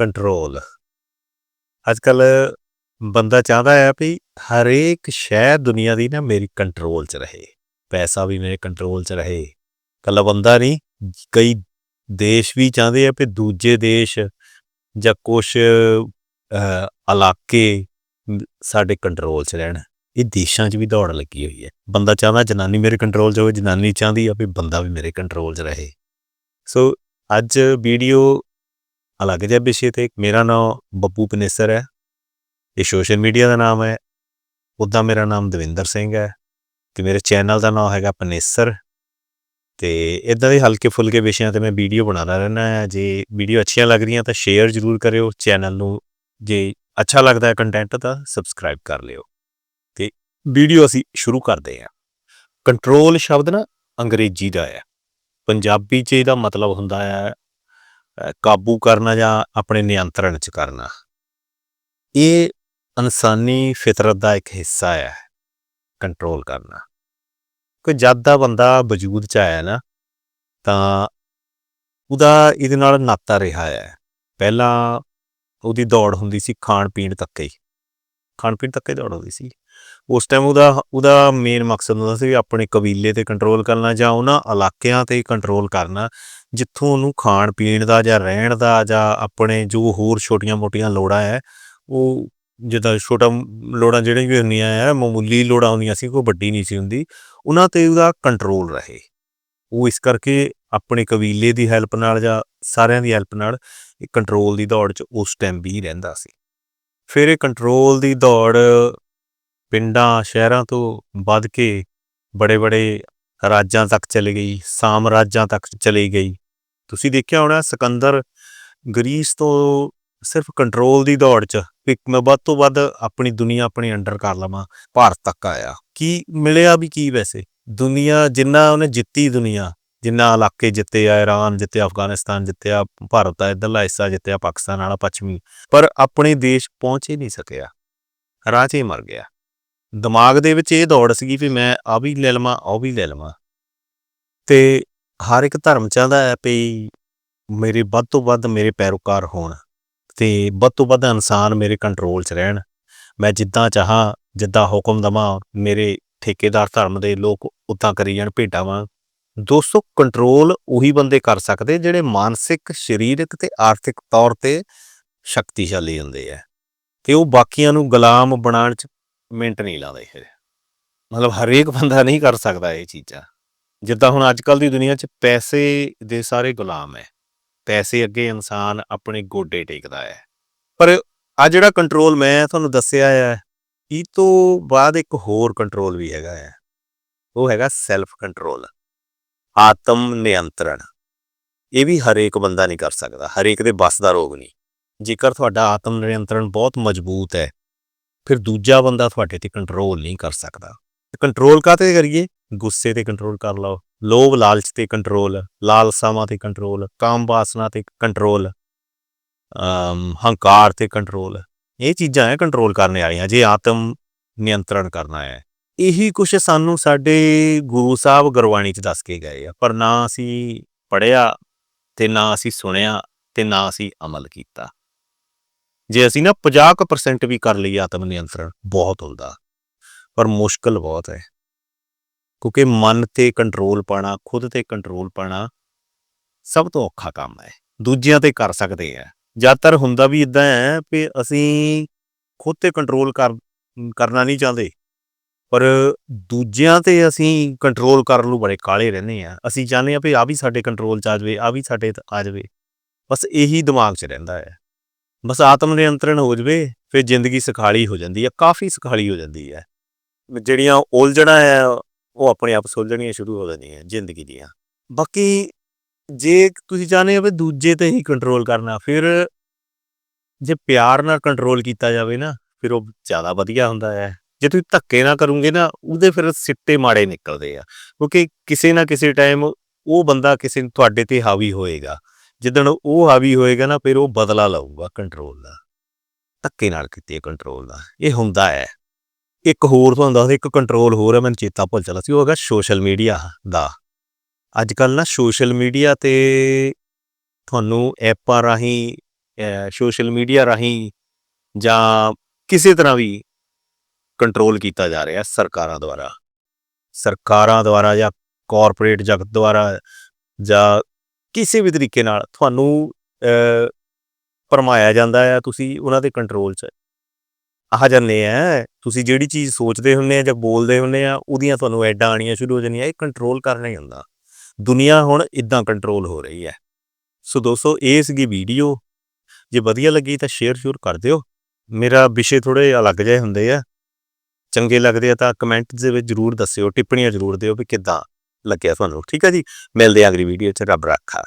Control ਅੱਜ ਕੱਲ ਬੰਦਾ ਚਾਹੁੰਦਾ ਹੈ ਵੀ ਹਰੇਕ ਸ਼ੈ ਦੁਨੀਆ ਦੀ ਨਾ ਮੇਰੀ ਕੰਟਰੋਲ 'ਚ ਰਹੇ। ਪੈਸਾ ਵੀ ਮੇਰੇ ਕੰਟਰੋਲ 'ਚ ਰਹੇ। ਕੱਲਾ ਬੰਦਾ ਨਹੀਂ, ਕਈ ਦੇਸ਼ ਵੀ ਚਾਹੁੰਦੇ ਆ ਵੀ ਦੂਜੇ ਦੇਸ਼ ਜਾਂ ਕੁਛ ਇਲਾਕੇ ਸਾਡੇ ਕੰਟਰੋਲ 'ਚ ਰਹਿਣ। ਇਹ ਦੇਸ਼ਾਂ 'ਚ ਵੀ ਦੌੜ ਲੱਗੀ ਹੋਈ ਹੈ। ਬੰਦਾ ਚਾਹੁੰਦਾ ਜਨਾਨੀ ਮੇਰੇ ਕੰਟਰੋਲ 'ਚ ਹੋਵੇ, ਜਨਾਨੀ ਚਾਹੁੰਦੀ ਆ ਵੀ ਬੰਦਾ ਵੀ ਮੇਰੇ ਕੰਟਰੋਲ 'ਚ ਰਹੇ। ਸੋ ਅੱਜ ਵੀਡੀਓ ਅਲੱਗ ਜਿਹੇ ਵਿਸ਼ੇ ਤੇ ਮੇਰਾ ਨਾਮ ਬੱਬੂ ਪਨੇਸਰ ਹੈ, ਇਹ ਸੋਸ਼ਲ ਮੀਡੀਆ ਦਾ ਨਾਮ ਹੈ, ਉੱਦਾਂ ਮੇਰਾ ਨਾਮ ਦਵਿੰਦਰ ਸਿੰਘ ਹੈ, ਤੇ ਮੇਰੇ ਚੈਨਲ ਦਾ ਨਾਮ ਹੈਗਾ ਪਨੇਸਰ, ਤੇ ਇਦਾਂ ਦੇ ਹਲਕੇ ਫੁਲਕੇ ਵਿਸ਼ਿਆਂ ਤੇ ਮੈਂ ਵੀਡੀਓ ਬਣਾਉਂਦਾ ਰਹਿਣਾ ਹੈ, ਜੇ ਵੀਡੀਓ ਅੱਛੀਆਂ ਲੱਗ ਰਹੀਆਂ ਤਾਂ ਸ਼ੇਅਰ ਜ਼ਰੂਰ ਕਰਿਓ ਚੈਨਲ ਨੂੰ ਜੇ ਅੱਛਾ ਲੱਗਦਾ ਹੈ ਕੰਟੈਂਟ ਤਾਂ ਸਬਸਕ੍ਰਾਈਬ ਕਰ ਲਿਓ, ਤੇ ਵੀਡੀਓ ਅਸੀਂ ਸ਼ੁਰੂ ਕਰਦੇ ਹਾਂ। ਕੰਟਰੋਲ ਸ਼ਬਦ ਨਾ ਅੰਗਰੇਜ਼ੀ ਦਾ ਹੈ, ਪੰਜਾਬੀ 'ਚ ਇਹਦਾ ਮਤਲਬ ਹੁੰਦਾ ਹੈ ਕਾਬੂ ਕਰਨਾ ਜਾਂ ਆਪਣੇ ਨਿਯੰਤਰਣ 'ਚ ਕਰਨਾ। ਇਹ ਇਨਸਾਨੀ ਫਿਤਰਤ ਦਾ ਇੱਕ ਹਿੱਸਾ ਹੈ ਕੰਟਰੋਲ ਕਰਨਾ। ਕਿ ਜਦ ਦਾ ਬੰਦਾ ਵਜੂਦ 'ਚ ਆਇਆ ਨਾ, ਤਾਂ ਉਹਦਾ ਇਹਦੇ ਨਾਲ ਨਾਤਾ ਰਿਹਾ ਹੈ। ਪਹਿਲਾਂ ਉਹਦੀ ਦੌੜ ਹੁੰਦੀ ਸੀ ਖਾਣ ਪੀਣ ਤੱਕ ਹੀ। ਖਾਣ ਪੀਣ ਤੱਕ ਹੀ ਦੌੜ ਹੁੰਦੀ ਸੀ ਉਸ ਟਾਈਮ ਉਹਦਾ ਉਹਦਾ ਮੇਨ ਮਕਸਦ ਹੁੰਦਾ ਸੀ ਵੀ ਆਪਣੇ ਕਬੀਲੇ ਤੇ ਕੰਟਰੋਲ ਕਰਨਾ ਜਾਂ ਉਹਨਾਂ ਇਲਾਕਿਆਂ ਤੇ ਕੰਟਰੋਲ ਕਰਨਾ, ਜਿੱਥੋਂ ਉਹਨੂੰ ਖਾਣ ਪੀਣ ਦਾ ਜਾਂ ਰਹਿਣ ਦਾ ਜਾਂ ਆਪਣੇ ਜੋ ਹੋਰ ਛੋਟੀਆਂ-ਮੋਟੀਆਂ ਲੋੜਾਂ ਹੈ, ਉਹ ਜਿੱਦਾਂ ਛੋਟਾ ਲੋੜਾਂ ਜਿਹੜੀਆਂ ਵੀ ਹੁੰਦੀਆਂ ਹੈ, ਮਾਮੂਲੀ ਲੋੜਾਂ ਹੁੰਦੀਆਂ ਸੀ, ਕੋਈ ਵੱਡੀ ਨਹੀਂ ਸੀ ਹੁੰਦੀ, ਉਹਨਾਂ ਤੇ ਉਹਦਾ ਕੰਟਰੋਲ ਰਹੇ। ਉਹ ਇਸ ਕਰਕੇ ਆਪਣੇ ਕਬੀਲੇ ਦੀ ਹੈਲਪ ਨਾਲ ਜਾਂ ਸਾਰਿਆਂ ਦੀ ਹੈਲਪ ਨਾਲ ਇਹ ਕੰਟਰੋਲ ਦੀ ਦੌੜ 'ਚ ਉਸ ਟਾਈਮ ਵੀ ਰਹਿੰਦਾ ਸੀ। ਫਿਰ ਇਹ ਕੰਟਰੋਲ ਦੀ ਦੌੜ ਪਿੰਡਾਂ, ਸ਼ਹਿਰਾਂ ਤੋਂ ਵੱਧ ਕੇ ਬੜੇ-ਬੜੇ ਰਾਜਾਂ ਤੱਕ ਚਲੀ ਗਈ ਸਾਮਰਾਜਾਂ ਤੱਕ ਚਲੀ ਗਈ। ਤੁਸੀਂ ਦੇਖਿਆ ਹੋਣਾ ਸਿਕੰਦਰ ਗਰੀਸ ਤੋਂ ਸਿਰਫ ਕੰਟਰੋਲ ਦੀ ਦੌੜ 'ਚ ਵੀ ਮੈਂ ਵੱਧ ਤੋਂ ਵੱਧ ਆਪਣੀ ਦੁਨੀਆ ਆਪਣੇ ਅੰਡਰ ਕਰ ਲਵਾਂ, ਭਾਰਤ ਤੱਕ ਆਇਆ। ਕੀ ਮਿਲਿਆ ਵੀ ਕੀ ਵੈਸੇ? ਦੁਨੀਆ ਜਿੰਨਾ ਉਹਨੇ ਜਿੱਤੀ ਦੁਨੀਆ ਜਿੰਨਾ ਇਲਾਕੇ ਜਿੱਤੇ ਆ, ਇਰਾਨ ਜਿੱਤਿਆ ਅਫਗਾਨਿਸਤਾਨ ਜਿੱਤਿਆ ਭਾਰਤ ਦਾ ਇਧਰਲਾ ਹਿੱਸਾ ਜਿੱਤਿਆ ਪਾਕਿਸਤਾਨ ਵਾਲਾ ਪੱਛਮੀ। ਪਰ ਆਪਣੇ ਦੇਸ਼ ਪਹੁੰਚ ਹੀ ਨਹੀਂ ਸਕਿਆ। ਰਾਹ 'ਚ ਹੀ ਮਰ ਗਿਆ। ਦਿਮਾਗ ਦੇ ਵਿੱਚ ਇਹ ਦੌੜ ਸੀਗੀ ਵੀ ਮੈਂ ਆ ਵੀ ਲੈ ਲਵਾਂ ਉਹ ਵੀ ਲੈ ਲਵਾਂ। ਤੇ ਹਰ ਇੱਕ ਧਰਮ ਚਾਹੁੰਦਾ ਹੈ ਵੀ ਮੇਰੇ ਵੱਧ ਤੋਂ ਵੱਧ ਮੇਰੇ ਪੈਰੋਕਾਰ ਹੋਣ ਤੇ ਵੱਧ ਤੋਂ ਵੱਧ ਇਨਸਾਨ ਮੇਰੇ ਕੰਟਰੋਲ 'ਚ ਰਹਿਣ। ਮੈਂ ਜਿੱਦਾਂ ਚਾਹਾਂ, ਜਿੱਦਾਂ ਹੁਕਮ ਦਵਾਂ, ਮੇਰੇ ਠੇਕੇਦਾਰ ਧਰਮ ਦੇ ਲੋਕ ਉਦਾਂ ਕਰੀ ਜਾਣ, ਭੇਡਾਂ ਵਾਂ ਦੋਸਤੋ ਕੰਟਰੋਲ ਉਹੀ ਬੰਦੇ ਕਰ ਸਕਦੇ ਜਿਹੜੇ ਮਾਨਸਿਕ, ਸਰੀਰਕ ਤੇ ਆਰਥਿਕ ਤੌਰ ਤੇ ਸ਼ਕਤੀਸ਼ਾਲੀ ਹੁੰਦੇ ਆ ਤੇ ਉਹ ਬਾਕੀਆਂ ਨੂੰ ਗੁਲਾਮ ਬਣਾਉਣ 'ਚ ਮਿੰਟ ਨਹੀਂ ਲਾਉਂਦੇ ਫਿਰ ਮਤਲਬ ਹਰੇਕ ਬੰਦਾ ਨਹੀਂ ਕਰ ਸਕਦਾ ਇਹ ਚੀਜ਼ਾਂ। ਜਿੱਦਾਂ ਹੁਣ ਅੱਜ ਕੱਲ ਦੀ ਦੁਨੀਆ 'ਚ ਪੈਸੇ ਦੇ ਸਾਰੇ ਗੁਲਾਮ ਹੈ ਪੈਸੇ ਅੱਗੇ ਇਨਸਾਨ ਆਪਣੇ ਗੋਡੇ ਟੇਕਦਾ ਹੈ ਪਰ ਆ ਜਿਹੜਾ ਕੰਟਰੋਲ ਮੈਂ ਤੁਹਾਨੂੰ ਦੱਸਿਆ ਹੈ ਇਹ ਤੋਂ ਬਾਅਦ ਇੱਕ ਹੋਰ ਕੰਟਰੋਲ ਵੀ ਹੈਗਾ ਹੈ ਉਹ ਹੈਗਾ ਸੈਲਫ ਕੰਟਰੋਲ ਆਤਮ ਨਿਯੰਤਰਣ। ਇਹ ਵੀ ਹਰੇਕ ਬੰਦਾ ਨਹੀਂ ਕਰ ਸਕਦਾ, ਹਰੇਕ ਦੇ ਬਸ ਦਾ ਰੋਗ ਨਹੀਂ। ਜੇਕਰ ਤੁਹਾਡਾ ਆਤਮ ਨਿਯੰਤਰਣ ਬਹੁਤ ਮਜ਼ਬੂਤ ਹੈ, ਫਿਰ ਦੂਜਾ ਬੰਦਾ ਤੁਹਾਡੇ ਤੇ ਕੰਟਰੋਲ ਨਹੀਂ ਕਰ ਸਕਦਾ। ਕੰਟਰੋਲ ਕਾਤੇ ਕਰੀਏ? ਗੁੱਸੇ ਤੇ ਕੰਟਰੋਲ ਕਰ ਲਓ, ਲੋਭ ਲਾਲਚ ਤੇ ਕੰਟਰੋਲ ਲਾਲਸਾਵਾਂ ਤੇ ਕੰਟਰੋਲ ਕਾਮ ਵਾਸਨਾ ਤੇ ਕੰਟਰੋਲ ਹੰਕਾਰ ਤੇ ਕੰਟਰੋਲ ਇਹ ਚੀਜ਼ਾਂ ਹੈ ਕੰਟਰੋਲ ਕਰਨ ਵਾਲੀਆਂ, ਜੇ ਆਤਮ ਨਿਯੰਤਰਣ ਕਰਨਾ ਹੈ। ਇਹੀ ਕੁਝ ਸਾਨੂੰ ਸਾਡੇ ਗੁਰੂ ਸਾਹਿਬ ਗੁਰਬਾਣੀ ਚ ਦੱਸ ਕੇ ਗਏ ਆ, ਪਰ ਨਾ ਅਸੀਂ ਪੜਿਆ ਤੇ ਨਾ ਅਸੀਂ ਸੁਣਿਆ ਤੇ ਨਾ ਅਸੀਂ ਅਮਲ ਕੀਤਾ। ਜੇ ਅਸੀਂ ਨਾ 50% ਵੀ ਕਰ ਲਈ ਆਤਮ ਨਿਯੰਤਰਣ, ਬਹੁਤ ਹੁੰਦਾ। ਪਰ ਮੁਸ਼ਕਲ ਬਹੁਤ ਹੈ। ਕਿਉਂਕਿ ਮਨ ਤੇ ਕੰਟਰੋਲ ਪਾਣਾ ਖੁਦ ਤੇ ਕੰਟਰੋਲ ਪਾਣਾ ਸਭ ਤੋਂ ਔਖਾ ਕੰਮ ਹੈ। ਦੂਜਿਆਂ ਤੇ ਕਰ ਸਕਦੇ ਆ। ਜ਼ਿਆਦਾਤਰ ਹੁੰਦਾ ਵੀ ਇਦਾਂ ਹੈ ਕਿ ਅਸੀਂ ਖੁਦ ਤੇ ਕੰਟਰੋਲ ਕਰ, ਕਰਨਾ ਨਹੀਂ ਚਾਹੁੰਦੇ। ਪਰ ਦੂਜਿਆਂ ਤੇ ਅਸੀਂ ਕੰਟਰੋਲ ਕਰਨ ਨੂੰ ਬੜੇ ਕਾਲੇ ਰਹਿੰਦੇ ਆ ਅਸੀਂ ਚਾਹੁੰਦੇ ਆ ਵੀ ਆ ਵੀ ਸਾਡੇ ਕੰਟਰੋਲ ਚ ਆ ਜਾਵੇ ਆ ਵੀ ਸਾਡੇ ਆ ਜਾਵੇ। ਬਸ ਇਹੀ ਦਿਮਾਗ 'ਚ ਰਹਿੰਦਾ ਹੈ। ਬਸ ਆਤਮ ਨਿਯੰਤਰਣ ਹੋ ਜਾਵੇ, ਫਿਰ ਜ਼ਿੰਦਗੀ ਸੁਖਾਲੀ ਹੋ ਜਾਂਦੀ ਹੈ, ਕਾਫੀ ਸੁਖਾਲੀ ਹੋ ਜਾਂਦੀ ਹੈ। ਜਿਹੜੀਆਂ ਉਲਝਣਾ ਹੈ, ਉਹ ਆਪਣੇ ਆਪ ਸੁਲਝਣੀਆਂ ਸ਼ੁਰੂ ਹੋ ਜਾਂਦੀਆਂ ਜ਼ਿੰਦਗੀ ਦੀਆਂ। ਬਾਕੀ ਜੇ ਤੁਸੀਂ ਚਾਹੁੰਦੇ ਹੋ ਵੀ ਦੂਜੇ ਤੇ ਹੀ ਕੰਟਰੋਲ ਕਰਨਾ, ਫਿਰ ਜੇ ਪਿਆਰ ਨਾਲ ਕੰਟਰੋਲ ਕੀਤਾ ਜਾਵੇ ਨਾ, ਫਿਰ ਉਹ ਜ਼ਿਆਦਾ ਵਧੀਆ ਹੁੰਦਾ ਹੈ। ਜੇ ਤੁਸੀਂ ਧੱਕੇ ਨਾਲ ਕਰੋਗੇ ਨਾ, ਉਹਦੇ ਫਿਰ ਸਿੱਟੇ ਮਾੜੇ ਨਿਕਲਦੇ ਆ। ਕਿਉਂਕਿ ਕਿਸੇ ਨਾ ਕਿਸੇ ਟਾਈਮ ਉਹ ਬੰਦਾ ਕਿਸੇ ਨੂੰ ਤੁਹਾਡੇ ਤੇ ਹਾਵੀ ਹੋਏਗਾ। ਜਿੱਦਣ ਉਹ ਹਾਵੀ ਹੋਏਗਾ ਨਾ, ਫਿਰ ਉਹ ਬਦਲਾ ਲਊਗਾ ਕੰਟਰੋਲ ਦਾ। ਧੱਕੇ ਨਾਲ ਕੀਤੀ ਹੈ ਕੰਟਰੋਲ ਦਾ। ਇਹ ਹੁੰਦਾ ਹੈ। ਇੱਕ ਹੋਰ ਤੁਹਾਨੂੰ ਦੱਸਦਾ, ਇੱਕ ਕੰਟਰੋਲ ਹੋਰ ਹੈ, ਮੈਨੂੰ ਚੇਤਾ ਭੁੱਲ ਚਲਾ ਸੀ, ਉਹ ਹੈਗਾ ਸੋਸ਼ਲ ਮੀਡੀਆ ਦਾ। ਅੱਜ ਕੱਲ ਨਾ ਸੋਸ਼ਲ ਮੀਡੀਆ ਤੇ ਤੁਹਾਨੂੰ ਐਪਾਂ ਰਾਹੀਂ ਸੋਸ਼ਲ ਮੀਡੀਆ ਰਾਹੀਂ ਜਾਂ ਕਿਸੇ ਤਰ੍ਹਾਂ ਵੀ ਕੰਟਰੋਲ ਕੀਤਾ ਜਾ ਰਿਹਾ ਸਰਕਾਰਾਂ ਦੁਆਰਾ। ਸਰਕਾਰਾਂ ਦੁਆਰਾ ਜਾਂ ਕਾਰਪੋਰੇਟ ਜਗਤ ਦੁਆਰਾ ਜਾਂ ਕਿਸੇ ਵੀ ਤਰੀਕੇ ਨਾਲ ਤੁਹਾਨੂੰ ਅ, ਭਰਮਾਇਆ ਜਾਂਦਾ ਹੈ ਤੁਸੀਂ ਉਹਨਾਂ ਦੇ ਕੰਟਰੋਲ 'ਚ। ਆ ਜਾਂਦੇ ਆ ਤੁਸੀਂ ਜਿਹੜੀ ਚੀਜ਼ ਸੋਚਦੇ ਹੁੰਦੇ ਆ ਜਾਂ ਬੋਲਦੇ ਹੁੰਦੇ ਆ ਉਹਦੀਆਂ ਤੁਹਾਨੂੰ ਐਡਾਂ ਆਣੀਆਂ ਸ਼ੁਰੂ ਹੋ ਜਾਂਦੀਆਂ ਇਹ ਕੰਟਰੋਲ ਕਰਨਾ ਹੀ ਹੁੰਦਾ। ਦੁਨੀਆ ਹੁਣ ਇਦਾਂ ਕੰਟਰੋਲ ਹੋ ਰਹੀ ਹੈ। ਸੋ ਦੋਸਤੋ ਇਹ ਸੀਗੀ ਵੀਡੀਓ। ਜੇ ਵਧੀਆ ਲੱਗੀ ਤਾਂ ਸ਼ੇਅਰ ਸ਼ੁਰ ਕਰ ਦਿਓ। ਮੇਰਾ ਵਿਸ਼ੇ ਥੋੜੇ ਅਲੱਗ ਜਿਹੇ ਹੁੰਦੇ ਆ। ਚੰਗੇ ਲੱਗਦੇ ਆ ਤਾਂ ਕਮੈਂਟ ਦੇ ਵਿੱਚ ਜਰੂਰ ਦੱਸਿਓ, ਟਿੱਪਣੀਆਂ ਜਰੂਰ ਦਿਓ ਵੀ ਕਿੱਦਾਂ ਲੱਗਿਆ ਤੁਹਾਨੂੰ। ਠੀਕ ਹੈ ਜੀ? ਮਿਲਦੇ ਆ ਅਗਲੀ ਵੀਡੀਓ 'ਚ। ਰੱਬ ਰੱਖਾ।